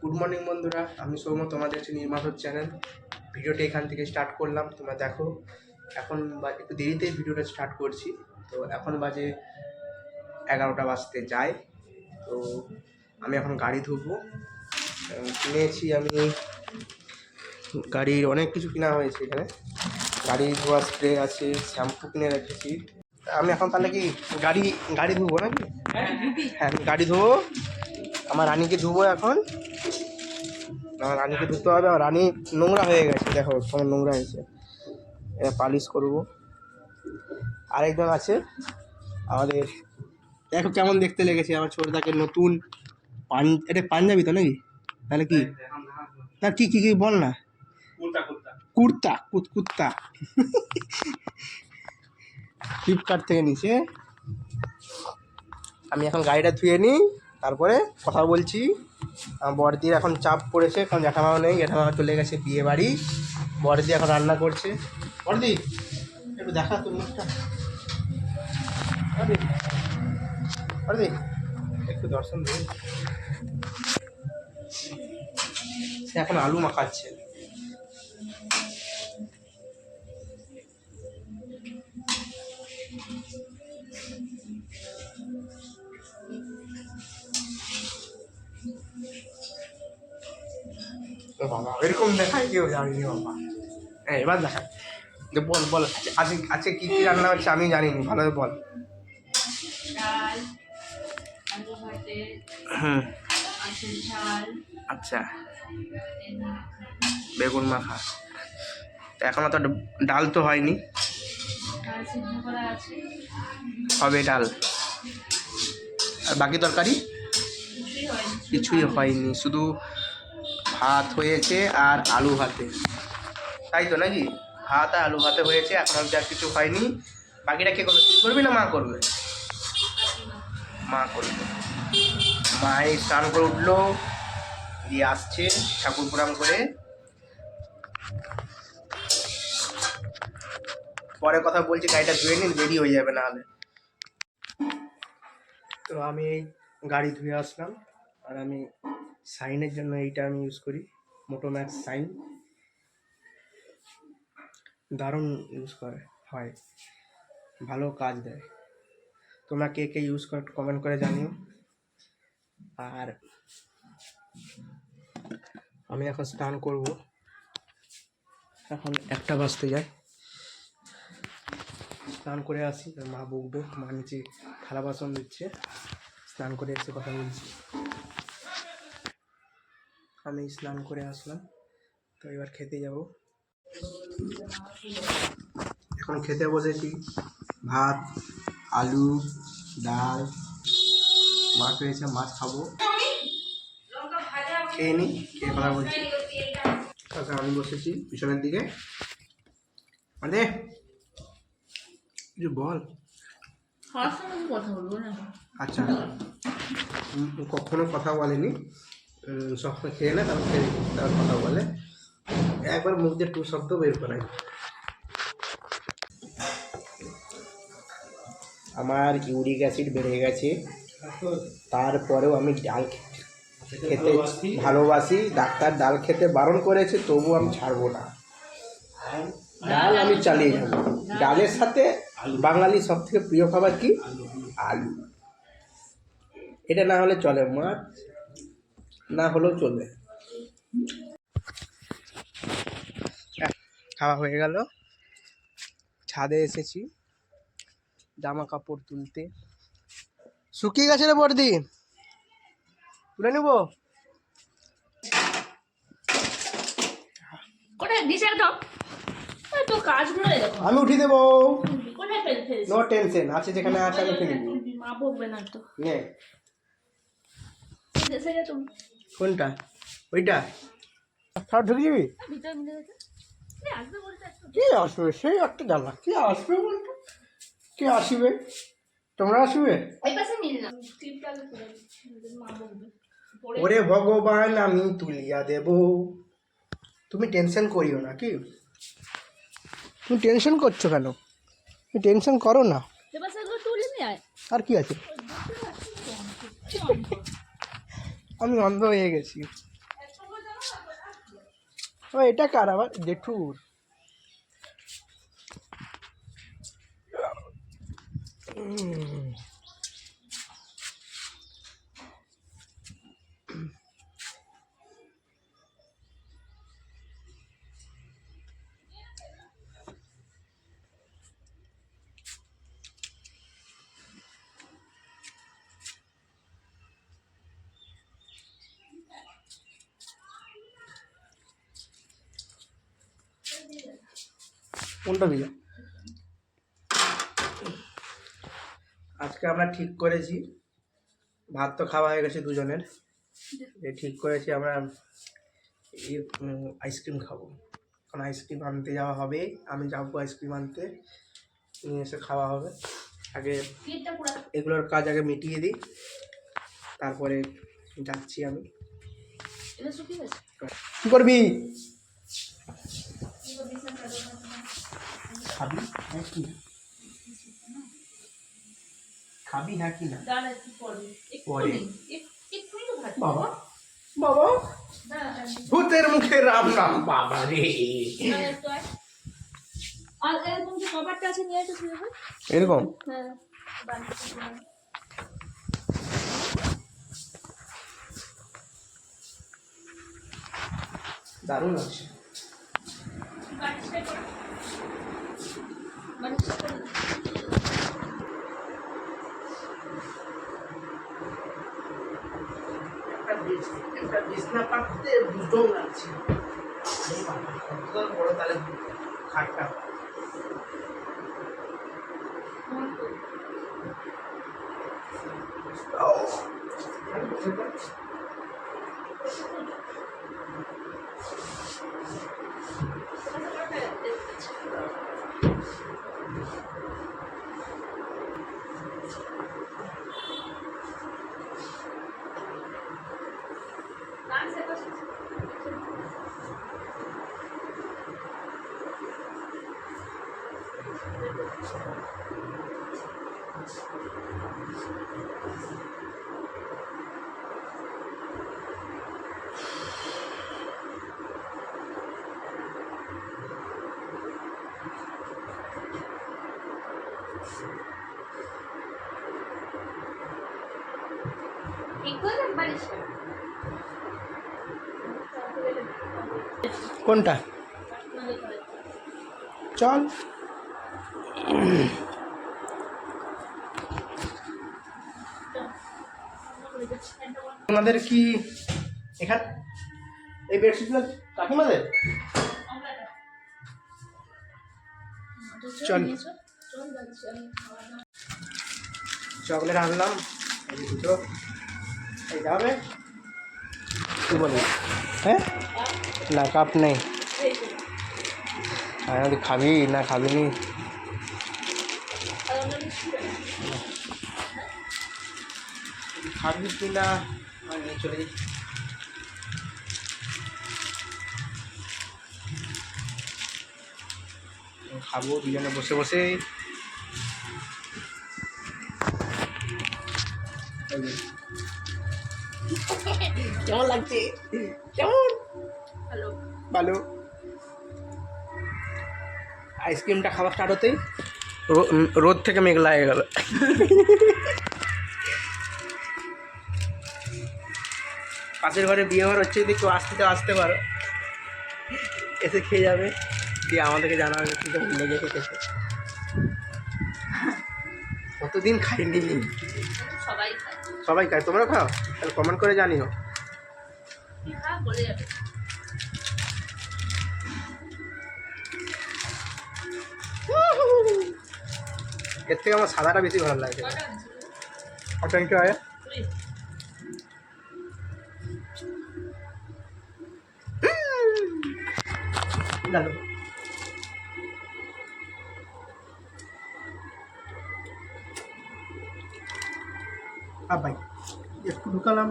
Good morning বন্ধুরা। আমি সৌম্য তোমাদের হচ্ছে নির্মাধব চ্যানেল ভিডিওটা এখান থেকে স্টার্ট করলাম তোমরা দেখো। এখন একটু দেরিতে ভিডিওটা স্টার্ট করছি। তো এখন বাজে এগারোটা বাজতে যায়। তো আমি এখন গাড়ি ধুবো। কিনেছি আমি। গাড়ির অনেক কিছু কেনা হয়েছে এখানে। গাড়ি ধোয়া স্প্রে আছে শ্যাম্পু কিনে রেখেছি। আমি এখন তাহলে কি গাড়ি গাড়ি ধুবো নাকি? হ্যাঁ আমি গাড়ি ধোবো। আমার রানীকে ধুবো এখন। আমার রানীকে ধুতে হবে আমার রানী নোংরা হয়ে গেছে দেখো কেমন নোংরা হয়েছে। এটা পালিশ করব। আরেকজন আছে আমাদের দেখো কেমন দেখতে লেগেছে আমার ছোট ছোটদাকে নতুন পান এটা পাঞ্জাবি তো নাকি? তাহলে কি? না কি কি কি বল না। কুর্তা কুর্তা। ফ্লিপকার্ট থেকে নিছে আমি এখন গাড়িটা ধুয়ে নিই তারপরে কথা বলছি। বড়দির এখন চাপ পড়েছে, কারণ জ্যাঠামাও নেই জ্যাঠামা চলে গেছে বিয়ে বাড়ি বড়দি এখন রান্না করছে। বড়দি, একটু দেখা তুমি বড়দি একটু দর্শন দিন। এখন আলু মাখাচ্ছে। ও বাবা এরকম দেখায় কেউ জানিনি বাবা। হ্যাঁ এবার দেখা। যে বল বল আজকে- আজকে কী কী রান্না হচ্ছে আমি জানিনি ভালোভাবে বল। ডাল আলু ভাতে হুম। আচ্ছা। বেগুন মাখা। তো এখনও তো ডাল তো হয়নি। ডাল সিদ্ধ করা আছে হবে ডাল। আর বাকি তরকারি? কিছুই হয়নি। শুধু ভাত হয়েছে আর আলু ভাতে। তাই তো নাকি? ভাত আর আলু ভাতে হয়েছে, এখন অব্দি আর কিছু হয়নি। বাকিটা কে করবে? তুই করবি না মা করবে? মা করবে। মা এই স্নান করে উঠল, দিয়ে আসছে ঠাকুর প্রণাম করে। পরে কথা বলছি, গাড়িটা ধুয়ে নিন, দেরি হয়ে যাবে না হলে তো আমি এই গাড়ি ধুয়ে আসলাম, আর আমি সাইনের জন্য এইটা আমি ইউজ করি মোটোম্যাক্স সাইন। দারুণ ইউজ করে, হয়। ভালো কাজ দেয়। তোমরা কে কে ইউজ করে কমেন্ট করে জানিও। আর আমি এখন স্নান করব। এখন একটা বাজতে যায়। স্নান করে আসি মা বকবে, মা নিচে থালা বাসন দিচ্ছে। স্নান করে এসে কথা বলছি। আমি স্নান করে আসলাম। তো এবার খেতে যাব। এখন খেতে বসেছি। ভাত আলু ডাল মাছ হয়েছে মাছ খাব। খেয়ে নিই খেয়ে কথা বলছি। তারপর আমি বসেছি পিছনের দিকে। মানে কিছু বল। কথা বলব না। আচ্ছা কখনো কথা বলেনি। সবসময় খেয়ে না, তারপর খেয়ে তারপর কথা বলে। একবার মুখ দিয়ে টু শব্দ বের করাই। আমার ইউরিক অ্যাসিড বেড়ে গেছে। তারপরেও আমি ডাল খেতে ভালোবাসি। ডাক্তার ডাল খেতে বারণ করেছে তবু আমি ছাড়বো না। ডাল আমি চালিয়ে যাব ডালের সাথে বাঙালি সব থেকে প্রিয় খাবার কি? আলু। এটা না হলে চলে মাছ। না হলেও চলবে। খাওয়া হয়ে গেল। ছাদে এসেছি জামা কাপড় তুলতে। শুকিয়ে গেছে রে বর্দি তুলে নেব? আমি উঠিয়ে দেবো। নো টেনশন আছে যেখানে আছে আমি বকবে না কোনটা? ওইটা? সব ঢুকে যাবি? কে আসবে? সেই একটা জ্বালা। কে আসবে বলতো? কে আসবে? তোমরা আসবে? ওই পাশে মিল না। ক্লিপটা আগে করে দিই, মা বকবে পরে ওরে ভগবান আমি তুলিয়া দেব। তুমি টেনশন করিও না কি? তুমি টেনশন করছ কেন? তুমি টেনশন করো না। আর কি আছে? আমি অন্ধ হয়ে গেছি। এটা কার? আবার জেঠুর। হুম কোনটা দিলে? আজকে আমরা ঠিক করেছি। ভাত তো খাওয়া হয়ে গেছে দুজনের। যে ঠিক করেছি আমরা আইসক্রিম খাব। এখন আইসক্রিম আনতে যাওয়া হবে। আমি যাব আইসক্রিম আনতে। নিয়ে এসে খাওয়া হবে। আগে এগুলোর কাজ আগে মিটিয়ে দিই। তারপরে যাচ্ছি আমি। এটা কি করবি কি করবি স্যার খাবি হ্যাঁ কি খাবি হ্যাঁ কি না পরে। বাবা বাবা। ভূতের মুখে রাম রাম বাবা রে। এরকম হ্যাঁ। দারুণ আছে একটা বিছ- একটা বিছনা পাততে দুটো কত বড় তাহলে খাটটা ঠিক করে দেন বালিশ কোনটা? চল। তোমাদের কি এখানে এই বেডশিটগুলো কাকিমাদের চল। চকলেট আনলাম। এই দুটো। এই যাবে কি বলি? হ্যাঁ? না কাপ নেই। যদি খাবি না খাবি নি। খাবি কি না? চলে খাব দুজনে বসে বসে। কেমন লাগছে? কেমন? হ্যালো ভালো আইসক্রিমটা খাওয়া স্টার্ট হতেই? রোদ থেকে মেঘলা হয়ে গেল। পাশের ঘরে বিয়ে ঘর হচ্ছে যদি কেউ আসতে চাও আসতে পারো। এসে খেয়ে যাবে। দিয়ে আমাদেরকে জানাবে কিন্তু লেগে খেতেছে কতদিন খাইনি? সবাই খায়। সবাই খায়। তোমরা খাও? তাহলে কমেন্ট করে জানিও। খা বলে যাবে। এর থেকে আমার সাদাটা বেশি ভালো লাগে কটা আনছিল? থ্যাংক ইউ আয়া তুই? দাদু ভাই একটু ঢুকালাম